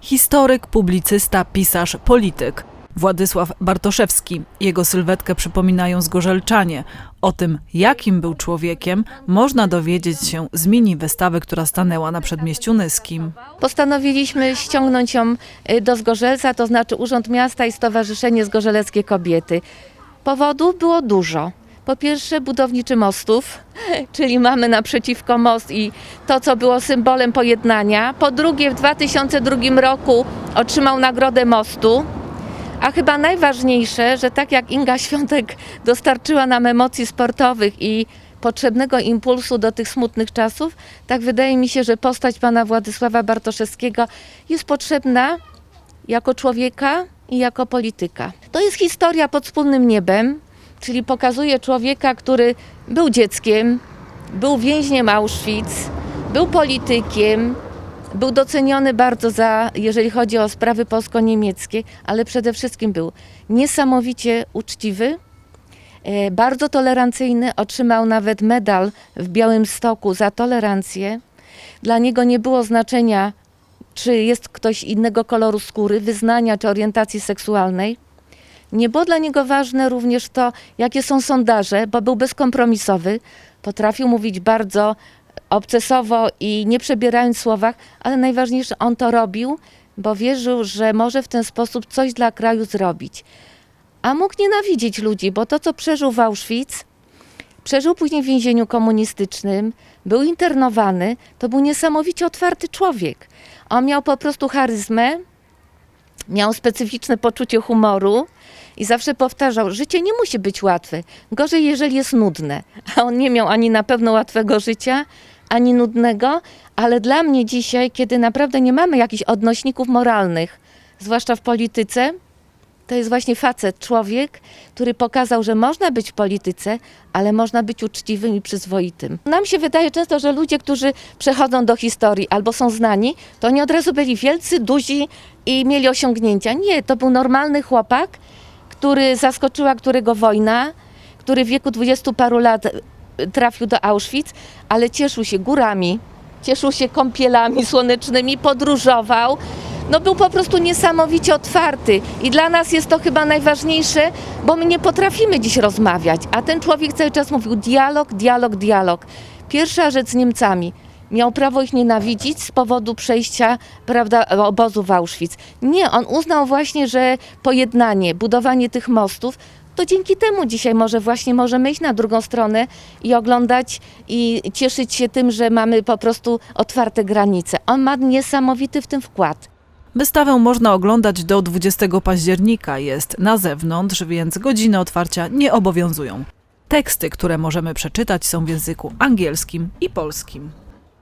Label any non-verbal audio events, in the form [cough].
Historyk, publicysta, pisarz, polityk. Władysław Bartoszewski. Jego sylwetkę przypominają zgorzelczanie. O tym, jakim był człowiekiem, można dowiedzieć się z mini wystawy, która stanęła na przedmieściu Nyskim. Postanowiliśmy ściągnąć ją y, do Zgorzelca, to znaczy Urząd Miasta i Stowarzyszenie Zgorzeleckie Kobiety. Powodów było dużo. Po pierwsze budowniczy mostów, [laughs] czyli mamy naprzeciwko most i to, co było symbolem pojednania. Po drugie w 2002 roku otrzymał Nagrodę Mostu. A chyba najważniejsze, że tak jak Inga Świątek dostarczyła nam emocji sportowych i potrzebnego impulsu do tych smutnych czasów, tak wydaje mi się, że postać pana Władysława Bartoszewskiego jest potrzebna jako człowieka i jako polityka. To jest historia pod wspólnym niebem, czyli pokazuje człowieka, który był dzieckiem, był więźniem Auschwitz, był politykiem, był doceniony bardzo za, jeżeli chodzi o sprawy polsko-niemieckie, ale przede wszystkim był niesamowicie uczciwy, e, bardzo tolerancyjny, otrzymał nawet medal w Białymstoku za tolerancję. Dla niego nie było znaczenia, czy jest ktoś innego koloru skóry, wyznania czy orientacji seksualnej. Nie było dla niego ważne również to, jakie są sondaże, bo był bezkompromisowy. Potrafił mówić bardzo obcesowo i nie przebierając w słowach, ale najważniejsze, on to robił, bo wierzył, że może w ten sposób coś dla kraju zrobić. A mógł nienawidzieć ludzi, bo to, co przeżył w Auschwitz, przeżył później w więzieniu komunistycznym, był internowany, to był niesamowicie otwarty człowiek. On miał po prostu charyzmę, miał specyficzne poczucie humoru i zawsze powtarzał, życie nie musi być łatwe. Gorzej, jeżeli jest nudne. A on nie miał ani na pewno łatwego życia, ani nudnego, ale dla mnie dzisiaj, kiedy naprawdę nie mamy jakichś odnośników moralnych, zwłaszcza w polityce, to jest właśnie facet, człowiek, który pokazał, że można być w polityce, ale można być uczciwym i przyzwoitym. Nam się wydaje często, że ludzie, którzy przechodzą do historii albo są znani, to oni od razu byli wielcy, duzi i mieli osiągnięcia. Nie, to był normalny chłopak, który zaskoczyła którego wojna, który w wieku dwudziestu paru lat y, trafił do Auschwitz, ale cieszył się górami, cieszył się kąpielami słonecznymi, podróżował. No był po prostu niesamowicie otwarty i dla nas jest to chyba najważniejsze, bo my nie potrafimy dziś rozmawiać, a ten człowiek cały czas mówił dialog, dialog, dialog. Pierwsza rzecz z Niemcami. Miał prawo ich nienawidzić z powodu przejścia prawda, obozu w Auschwitz. Nie, on uznał właśnie, że pojednanie, budowanie tych mostów, to dzięki temu dzisiaj może właśnie możemy iść na drugą stronę i oglądać i cieszyć się tym, że mamy po prostu otwarte granice. On ma niesamowity w tym wkład. Wystawę można oglądać do 20 października. Jest na zewnątrz, więc godziny otwarcia nie obowiązują. Teksty, które możemy przeczytać, są w języku angielskim i polskim.